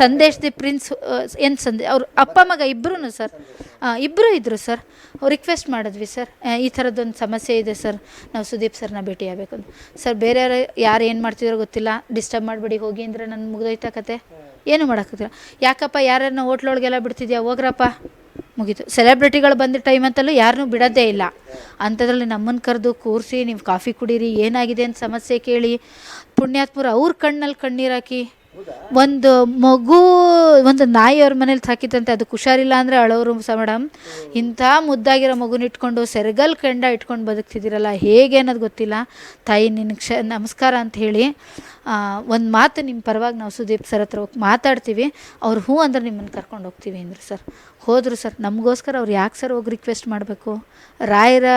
Sandesh the prince ಏನು ಸಂದೇ, ಅವ್ರ ಅಪ್ಪ ಮಗ ಇಬ್ಬರೂ ಸರ್. ಇಬ್ಬರೂ ಇದ್ದರು ಸರ್. ರಿಕ್ವೆಸ್ಟ್ ಮಾಡಿದ್ವಿ ಸರ್. ಈ ಥರದ್ದೊಂದು ಸಮಸ್ಯೆ ಇದೆ ಸರ್. ನಾವು ಸುದೀಪ್ ಸರ್ನ ಭೇಟಿ ಆಗಬೇಕು ಅಂತ ಸರ್, ಬೇರೆಯವರು ಯಾರು ಏನು ಮಾಡ್ತಿದ್ರು ಗೊತ್ತಿಲ್ಲ. ಡಿಸ್ಟರ್ಬ್ ಮಾಡಬೇಡಿ, ಹೋಗಿ ಅಂದರೆ ನನ್ನ ಮುಗಿದೋಯ್ತಾ ಕತೆ. ಏನು ಮಾಡೋಕ್ಕಾಗಲ್ಲ ಯಾಕಪ್ಪ ಯಾರನ್ನ ಹೋಟ್ಲೊಳಗೆಲ್ಲ ಬಿಡ್ತಿದ್ಯಾ? ಹೋಗ್ರಪ್ಪ. ಮುಗೀತು. ಸೆಲೆಬ್ರಿಟಿಗಳು ಬಂದ ಟೈಮ್ ಅಂತಲೂ ಯಾರನ್ನೂ ಬಿಡೋದೇ ಇಲ್ಲ. ಅಂಥದ್ರಲ್ಲಿ ನಮ್ಮನ್ನು ಕರೆದು ಕೂರಿಸಿ, ನೀವು ಕಾಫಿ ಕುಡೀರಿ, ಏನಾಗಿದೆ ಅಂತ ಸಮಸ್ಯೆ ಕೇಳಿ ಪುಣ್ಯಾತ್ಮರು ಅವ್ರ ಕಣ್ಣಲ್ಲಿ ಕಣ್ಣೀರು ಹಾಕಿ ಒಂದು ಮಗು, ಒಂದು ನಾಯಿ ಅವ್ರ ಮನೇಲಿ ಸಾಕಿತ್ತಂತೆ ಅದಕ್ಕೆ ಹುಷಾರಿಲ್ಲ ಅಂದರೆ ಅಳೋರು ಸಹ ಮೇಡಮ್. ಇಂಥ ಮುದ್ದಾಗಿರೋ ಮಗುನ ಇಟ್ಕೊಂಡು ಸೆರಗಲ್ ಕೆಂಡ ಇಟ್ಕೊಂಡು ಬದುಕ್ತಿದ್ದೀರಲ್ಲ, ಹೇಗೆ ಅನ್ನೋದು ಗೊತ್ತಿಲ್ಲ. ತಾಯಿ ನಿನ್ನ ಕ್ಷ, ನಮಸ್ಕಾರ ಅಂತ ಹೇಳಿ ಒಂದು ಮಾತು ನಿಮ್ಮ ಪರವಾಗಿ ನಾವು ಸುದೀಪ್ ಸರ್ ಹತ್ರ ಹೋಗಿ ಮಾತಾಡ್ತೀವಿ. ಅವ್ರು ಹ್ಞೂ ಅಂದ್ರೆ ನಿಮ್ಮನ್ನು ಕರ್ಕೊಂಡು ಹೋಗ್ತೀವಿ ಅಂದರು ಸರ್. ಹೋದರು ಸರ್. ನಮಗೋಸ್ಕರ ಅವ್ರು ಯಾಕೆ ಸರ್ ಹೋಗಿ ರಿಕ್ವೆಸ್ಟ್ ಮಾಡಬೇಕು? ರಾಯರ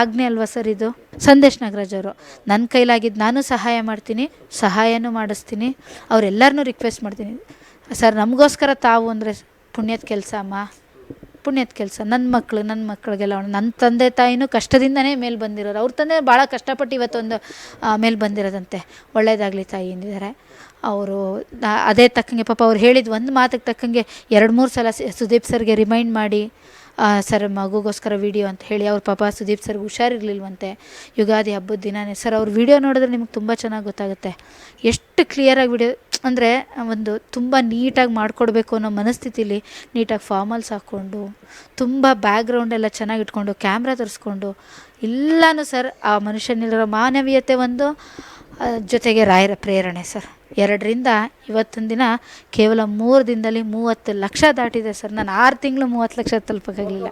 ಆಜ್ಞೆ ಅಲ್ವಾ ಸರ್ ಇದು? ಸಂದೇಶ್ ನಾಗರಾಜ್ ಅವರು ನನ್ನ ಕೈಲಾಗಿದ್ದು ನಾನು ಸಹಾಯ ಮಾಡ್ತೀನಿ, ಸಹಾಯನೂ ಮಾಡಿಸ್ತೀನಿ ಅವರೆಲ್ಲರನ್ನೂ ರಿಕ್ವೆಸ್ಟ್ ಮಾಡ್ತೀನಿ. ಸರ್, ನಮಗೋಸ್ಕರ ತಾವು ಅಂದರೆ ಪುಣ್ಯದ ಕೆಲಸ ಅಮ್ಮ. ಪುಣ್ಯದ ಕೆಲಸ. ನನ್ನ ಮಕ್ಕಳು ನನ್ನ ಮಕ್ಕಳಿಗೆಲ್ಲ ನನ್ನ ತಂದೆ ತಾಯಿನೂ ಕಷ್ಟದಿಂದನೇ ಮೇಲೆ ಬಂದಿರೋರು. ಅವ್ರ ತಂದೆ ಭಾಳ ಕಷ್ಟಪಟ್ಟು ಇವತ್ತೊಂದು ಮೇಲೆ ಬಂದಿರೋದಂತೆ. ಒಳ್ಳೇದಾಗಲಿ ತಾಯಿ ಎಂದಿದ್ದಾರೆ. ಅವರು ಅದೇ ತಕ್ಕಂಗೆ ಪಾಪ ಅವ್ರು ಹೇಳಿದ ಒಂದು ಮಾತಿಗೆ ತಕ್ಕಂಗೆ ಎರಡು ಮೂರು ಸಲ ಸುದೀಪ್ ಸರ್ಗೆ ರಿಮೈಂಡ್ ಮಾಡಿ ಸರ್, ಮಗುಗೋಸ್ಕರ ವಿಡಿಯೋ ಅಂತ ಹೇಳಿ, ಅವ್ರ ಪಾಪ ಸುದೀಪ್ ಸರ್ ಹುಷಾರಿರ್ಲಿಲ್ವಂತೆ. ಯುಗಾದಿ ಹಬ್ಬದ ದಿನನೇ. ಸರ್, ಅವ್ರ ವಿಡಿಯೋ ನೋಡಿದ್ರೆ ನಿಮ್ಗೆ ತುಂಬ ಚೆನ್ನಾಗಿ ಗೊತ್ತಾಗುತ್ತೆ. ಎಷ್ಟು ಕ್ಲಿಯರಾಗಿ ವಿಡಿಯೋ ಅಂದರೆ, ಒಂದು ತುಂಬ ನೀಟಾಗಿ ಮಾಡಿಕೊಡ್ಬೇಕು ಅನ್ನೋ ಮನಸ್ಥಿತಿಲಿ ನೀಟಾಗಿ ಫಾರ್ಮಲ್ಸ್ ಹಾಕ್ಕೊಂಡು ತುಂಬ ಬ್ಯಾಕ್ಗ್ರೌಂಡ್ ಎಲ್ಲ ಚೆನ್ನಾಗಿ ಇಟ್ಕೊಂಡು ಕ್ಯಾಮ್ರಾ ತರಿಸ್ಕೊಂಡು ಎಲ್ಲನೂ ಸರ್, ಆ ಮನುಷ್ಯನಲ್ಲಿರೋ ಮಾನವೀಯತೆ ಒಂದು ಜೊತೆಗೆ ರಾಯರ ಪ್ರೇರಣೆ ಸರ್. ಎರಡರಿಂದ ಇವತ್ತಿನ ದಿನ ಕೇವಲ ಮೂರು ದಿನದಲ್ಲಿ ಮೂವತ್ತು ಲಕ್ಷ ದಾಟಿದೆ ಸರ್. ನಾನು ಆರು ತಿಂಗಳು ಮೂವತ್ತು ಲಕ್ಷ ತಲುಪಕ್ಕಾಗಲಿಲ್ಲ.